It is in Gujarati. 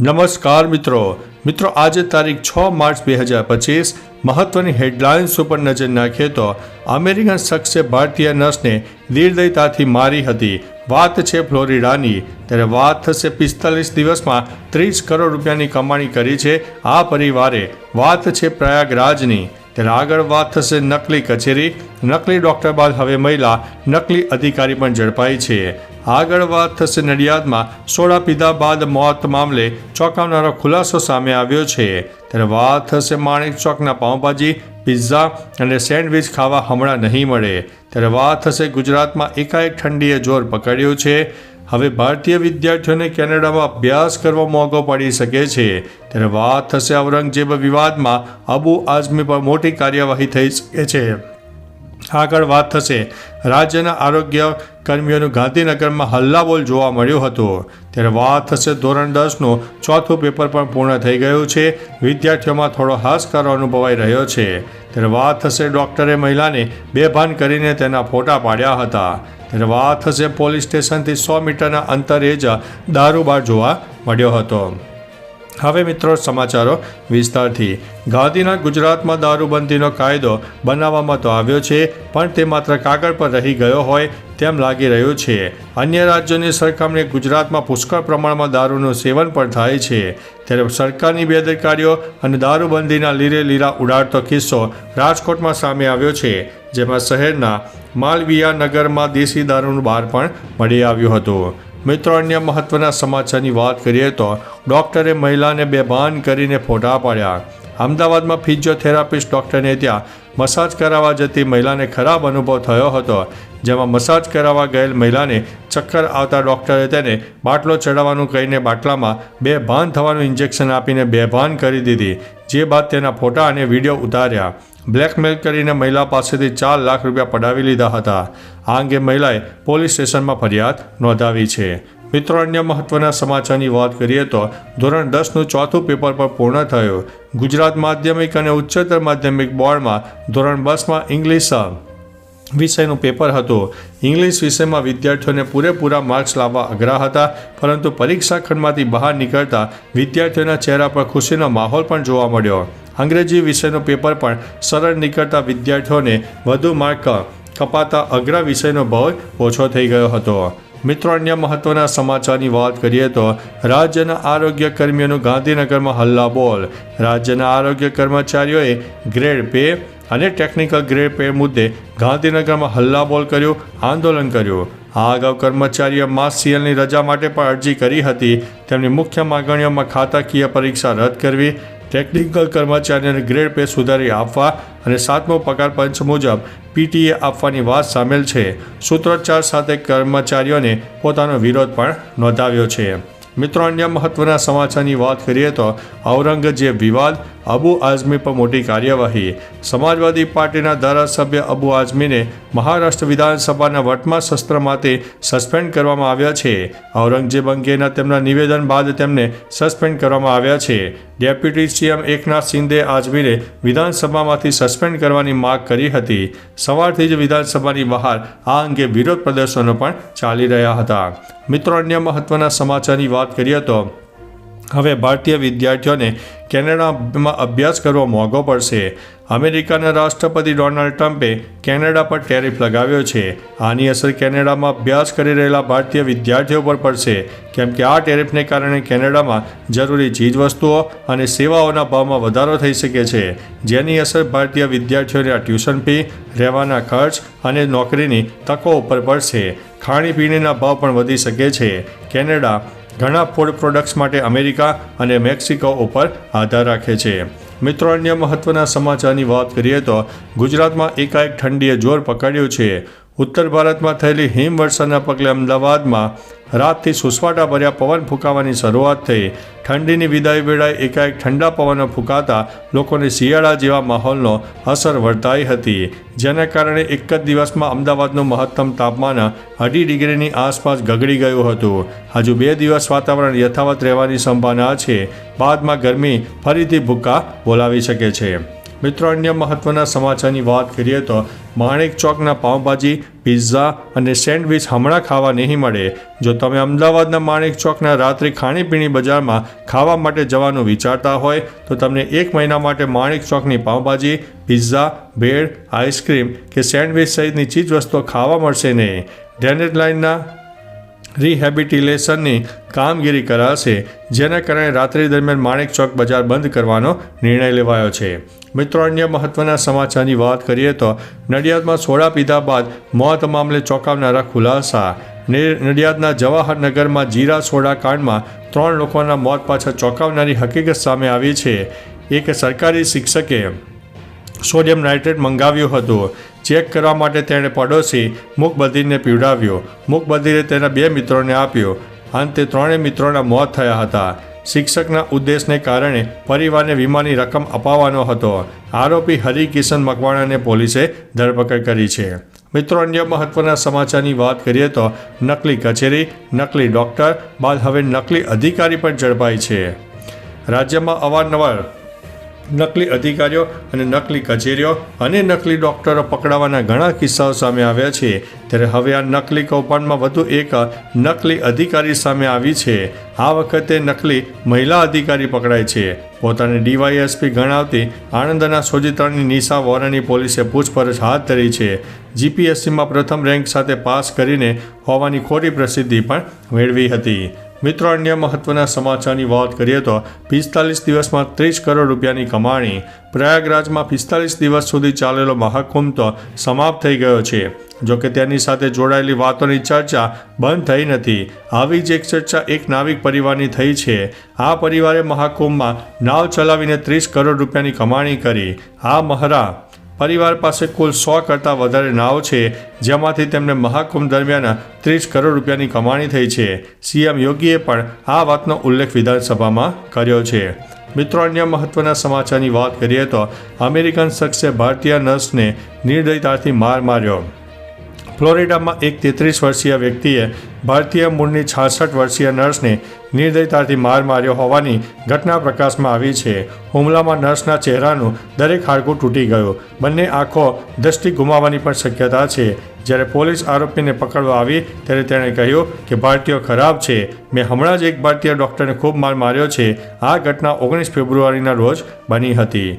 નમસ્કાર મિત્રો. મિત્રો, આજે તારીખ છ માર્ચ બે હજાર પચીસ, મહત્વની હેડલાઇન્સ ઉપર નજર નાખીએ તો અમેરિકન શખ્સે ભારતીય નર્સને નિર્દયતાથી મારી હતી. વાત છે ફ્લોરિડાની. ત્યારે વાત થશે પિસ્તાલીસ દિવસમાં ત્રીસ કરોડ રૂપિયાની કમાણી કરી છે આ પરિવારે. વાત છે પ્રયાગરાજની. ત્યારે આગળ વાત થશે નકલી કચેરી. નકલી ડૉક્ટર બાદ હવે મહિલા. નકલી અધિકારી પણ ઝડપાઈ છે. આગળ વાત થશે નડિયાદમાં. સોડા પીધા બાદ મોત મામલે ચોંકાવનારો ખુલાસો સામે આવ્યો છે. ત્યારે વાત થશે માણેક ચોકના પાઉંભાજી, પિઝા અને સેન્ડવિચ ખાવા હમણાં નહીં મળે. ત્યારે વાત થશે ગુજરાતમાં એકાએક ઠંડીએ જોર પકડ્યું છે. હવે ભારતીય વિદ્યાર્થીઓને કેનેડામાં અભ્યાસ કરવો મોંઘો પડી શકે છે. ત્યારે વાત થશે ઔરંગઝેબ વિવાદમાં. અબુ આઝમી પર મોટી કાર્યવાહી થઈ શકે છે. આગળ વાત થશે. રાજ્યના આરોગ્ય કર્મીઓનું ગાંધીનગરમાં હલ્લાબોલ જોવા મળ્યો હતો. ત્યારે વાત થશે ધોરણ દસનું. ચોથું પેપર પણ પૂર્ણ થઈ ગયું છે. વિદ્યાર્થીઓમાં થોડો હાશકારો અનુભવાઈ રહ્યો છે. ત્યારે વાત થશે ડૉક્ટરે મહિલાને બેભાન કરીને તેના ફોટા પાડ્યા હતા. ત્યારે વાત થશે પોલીસ સ્ટેશનથી સો મીટરના અંતરે જ દારૂબાર જોવા મળ્યો હતો. હવે મિત્રો સમાચારો વિસ્તારથી. ગાંધીના ગુજરાતમાં દારૂબંધીનો કાયદો બનાવવામાં તો આવ્યો છે, પણ તે માત્ર કાગળ પર રહી ગયો હોય તેમ લાગી રહ્યું છે. અન્ય રાજ્યોની સરખામણીએ ગુજરાતમાં પુષ્કળ પ્રમાણમાં દારૂનું સેવન પણ થાય છે. ત્યારે સરકારની બેદરકારીઓ અને દારૂબંધીના લીરે લીરા ઉડાડતો કિસ્સો રાજકોટમાં સામે આવ્યો છે, જેમાં શહેરના માલવિયા નગરમાં દેશી દારૂનું બહાર પણ મળી આવ્યું હતું. મિત્રો, અન્ય મહત્વના સમાચારની વાત કરીએ તો ડૉક્ટરે મહિલાને બેભાન કરીને ફોટા પાડ્યા. અમદાવાદમાં ફિઝિયોથેરાપિસ્ટ ડૉક્ટરને ત્યાં મસાજ કરાવવા જતી મહિલાને ખરાબ અનુભવ થયો હતો. જેમાં મસાજ કરાવવા ગયેલ મહિલાને ચક્કર આવતા ડૉક્ટરે તેને બાટલો ચડાવવાનું કહીને બાટલામાં બે ભાન થવાનું ઇન્જેક્શન આપીને બેભાન કરી દીધી, જે બાદ તેના ફોટા અને વીડિયો ઉતાર્યા. બ્લેકમેલ કરીને મહિલા પાસેથી ચાર લાખ રૂપિયા પડાવી લીધા હતા. આ અંગે મહિલાએ પોલીસ સ્ટેશનમાં ફરિયાદ નોંધાવી છે. મિત્રો, અન્ય મહત્વના સમાચારની વાત કરીએ તો ધોરણ દસનું ચોથું પેપર પણ પૂર્ણ થયું. ગુજરાત માધ્યમિક અને ઉચ્ચતર માધ્યમિક બોર્ડમાં ધોરણ બસમાં ઇંગ્લિશ વિષયનું પેપર હતું. ઇંગ્લિશ વિષયમાં વિદ્યાર્થીઓને પૂરેપૂરા માર્ક્સ લાવવા અઘરા હતા, પરંતુ પરીક્ષા ખંડમાંથી બહાર નીકળતા વિદ્યાર્થીઓના ચહેરા પર ખુશીનો માહોલ પણ જોવા મળ્યો. અંગ્રેજી વિષયનું પેપર પણ સરળ નીકળતા વિદ્યાર્થીઓને વધુ માર્ક કપાતા અઘરા વિષયનો ભય ઓછો થઈ ગયો હતો. મિત્રો, અન્ય મહત્વના સમાચારની વાત કરીએ તો રાજ્યના આરોગ્ય કર્મીઓનું ગાંધીનગરમાં હલ્લા બોલ. રાજ્યના આરોગ્ય કર્મચારીઓએ ગ્રેડ પે અને ટેકનિકલ ગ્રેડ પે મુદ્દે ગાંધીનગરમાં હલ્લાબોલ કર્યું, આંદોલન કર્યું. આ અગાઉ કર્મચારીઓ માસિયલની રજા માટે પણ અરજી કરી હતી. તેમની મુખ્ય માગણીઓમાં ખાતાકીય પરીક્ષા રદ કરવી ટેકનિકલ કર્મચારીઓને ગ્રેડ પે સુધારી આપવા અને સાતમો પગાર પંચ મુજબ પીટીએ આપવાની વાત સામેલ છે. સૂત્રોચ્ચાર સાથે કર્મચારીઓને પોતાનો વિરોધ પણ નોંધાવ્યો છે. મિત્રો, અન્ય મહત્વના સમાચારની વાત કરીએ તો ઔરંગઝેબ વિવાદ, અબુ આઝમી પર મોટી કાર્યવાહી. સમાજવાદી પાર્ટીના ધારાસભ્ય અબુ આઝમીને મહારાષ્ટ્ર વિધાનસભાના વટમાં માટે સસ્પેન્ડ કરવામાં આવ્યા છે. ઔરંગઝેબ અંગેના તેમના નિવેદન બાદ તેમને સસ્પેન્ડ કરવામાં આવ્યા છે. ડેપ્યુટી સીએમ એકનાથ શિંદે આઝમીને વિધાનસભામાંથી સસ્પેન્ડ કરવાની માગ કરી હતી. સવારથી જ વિધાનસભાની બહાર આ અંગે વિરોધ પ્રદર્શનો પણ ચાલી રહ્યા હતા. મિત્રો, અન્ય મહત્વના સમાચારની વાત કરીએ તો હવે ભારતીય વિદ્યાર્થીઓને કેનેડામાં અભ્યાસ કરવો મોંઘો પડશે. અમેરિકાના રાષ્ટ્રપતિ ડોનાલ્ડ ટ્રમ્પે કેનેડા પર ટેરિફ લગાવ્યો છે. આની અસર કેનેડામાં અભ્યાસ કરી રહેલા ભારતીય વિદ્યાર્થીઓ પર પડશે. કેમ કે આ ટેરિફને કારણે કેનેડામાં જરૂરી ચીજવસ્તુઓ અને સેવાઓના ભાવમાં વધારો થઈ શકે છે. જેની અસર ભારતીય વિદ્યાર્થીઓને ટ્યુશન ફી, રહેવાના ખર્ચ અને નોકરીની તકો ઉપર પડશે. ખાણીપીણીના ભાવ પણ વધી શકે છે. કેનેડા ઘણા ફૂડ પ્રોડક્ટ્સ માટે અમેરિકા અને મેક્સિકો ઉપર આધાર રાખે છે. મિત્રો, અન્ય મહત્વના સમાચારની વાત કરીએ તો ગુજરાતમાં એકાએક ઠંડીએ જોર પકડ્યું છે. ઉત્તર ભારતમાં થયેલી હિમવર્ષાના પગલે અમદાવાદમાં રાતથી સુસવાટા ભર્યા પવન ફૂંકાવાની શરૂઆત થઈ. ઠંડીની વિદાય વેળાએ એકાએક ઠંડા પવનો ફૂંકાતા લોકોને શિયાળા જેવા માહોલનો અસર વર્તાઈ હતી. જેના કારણે એક જ દિવસમાં અમદાવાદનું મહત્તમ તાપમાન અઢી ડિગ્રીની આસપાસ ગગડી ગયું હતું. હજુ બે દિવસ વાતાવરણ યથાવત રહેવાની સંભાવના છે. બાદમાં ગરમી ફરીથી ભૂક્કા બોલાવી શકે છે. મિત્રો, અન્ય મહત્વના સમાચારની વાત કરીએ તો માણેક ચોકના પાઉંભાજી, પિઝા અને સેન્ડવિચ હમણાં ખાવા નહીં મળે. જો તમે અમદાવાદના માણેક ચોકના રાત્રિ ખાણીપીણી બજારમાં ખાવા માટે જવાનું વિચારતા હોય, તો તમને એક મહિના માટે Manek ચોકની pav bhaji, pizza bread ice cream કે સેન્ડવિચ સહિતની ચીજવસ્તુઓ ખાવા મળશે નહીં. ડ્રેનેજ લાઇનના રિહેબિટિલેશનની કામગીરી કરાશે, જેના કારણે રાત્રિ દરમિયાન માણેક ચોક બજાર બંધ કરવાનો નિર્ણય લેવાયો છે. મિત્રો, અન્ય મહત્વના સમાચારની વાત કરીએ તો, નડિયાદમાં સોડા પીધા બાદ મોત મામલે ચોંકાવનારા ખુલાસા. નડિયાદના જવાહરનગરમાં જીરા સોડા કાંડમાં ત્રણ લોકોના મોત પાછળ ચોંકાવનારી હકીકત સામે આવી છે. એક સરકારી શિક્ષકે સોડિયમ નાઇટ્રેટ મંગાવ્યું હતું. ચેક કરવા માટે તેણે પડોશી મૂકબધીરને પીવડાવ્યો. મૂકબધીરે તેના બે મિત્રોને આપ્યો. અંતે ત્રણેય મિત્રોના મોત થયા હતા. શિક્ષકના ઉદ્દેશને કારણે પરિવારને વીમાની રકમ અપાવવાનો હતો. આરોપી હરિકિશન મકવાણાને પોલીસે ધરપકડ કરી છે. મિત્રો, અન્ય મહત્વના સમાચારની વાત કરીએ તો નકલી કચેરી, નકલી ડૉક્ટર, બાદ હવે નકલી અધિકારી પણ ઝડપાય છે. રાજ્યમાં અવારનવાર નકલી અધિકારીઓ અને નકલી કચેરીઓ અને નકલી ડોક્ટરો પકડાવાના ઘણા કિસ્સાઓ સામે આવ્યા છે. ત્યારે હવે આ નકલી કૌભાંડમાં વધુ એક નકલી અધિકારી સામે આવી છે. આ વખતે નકલી મહિલા અધિકારી પકડાય છે. પોતાને ડીવાયએસપી ગણાવતી આણંદના સોજિત્રાની નિશા વોરાની પોલીસે પૂછપરછ હાથ ધરી છે. જીપીએસસીમાં પ્રથમ રેન્ક સાથે પાસ કરીને હોવાની ખોટી પ્રસિદ્ધિ પણ મેળવી હતી. મિત્રો, અન્ય મહત્વના સમાચારની વાત કરીએ તો પિસ્તાલીસ દિવસમાં ત્રીસ કરોડ રૂપિયાની કમાણી. પ્રયાગરાજમાં પિસ્તાલીસ દિવસ સુધી ચાલેલો મહાકુંભ તો સમાપ્ત થઈ ગયો છે. જોકે તેની સાથે જોડાયેલી વાતોની ચર્ચા બંધ થઈ નથી. આવી જ એક ચર્ચા એક નાવિક પરિવારની થઈ છે. આ પરિવારે મહાકુંભમાં નાવ ચલાવીને ત્રીસ કરોડ રૂપિયાની કમાણી કરી. આ મહરા પરિવાર પાસે કુલ સો કરતાં વધારે નાવ છે, જેમાંથી તેમને મહાકુંભ દરમિયાન ત્રીસ કરોડ રૂપિયાની કમાણી થઈ છે. સીએમ યોગીએ પણ આ વાતનો ઉલ્લેખ વિધાનસભામાં કર્યો છે. મિત્રો, અન્ય મહત્વના સમાચારની વાત કરીએ તો અમેરિકન શખ્સે ભારતીય નર્સને નિર્દયતાથી માર માર્યો. ફ્લોરિડામાં એક તેત્રીસ વર્ષીય વ્યક્તિએ ભારતીય મૂળની છાસઠ વર્ષીય નર્સને નિર્દયતાથી માર માર્યો હોવાની ઘટના પ્રકાશમાં આવી છે. હુમલામાં નર્સના ચહેરાનું દરેક હાડકું તૂટી ગયું. બંને આંખો દ્રષ્ટિ ગુમાવવાની પણ શક્યતા છે. જ્યારે પોલીસ આરોપીને પકડવા આવી, ત્યારે તેણે કહ્યું કે, ભારતીયો ખરાબ છે. મેં હમણાં જ એક ભારતીય ડૉક્ટરને ખૂબ માર માર્યો છે. આ ઘટના ઓગણીસ ફેબ્રુઆરીના રોજ બની હતી.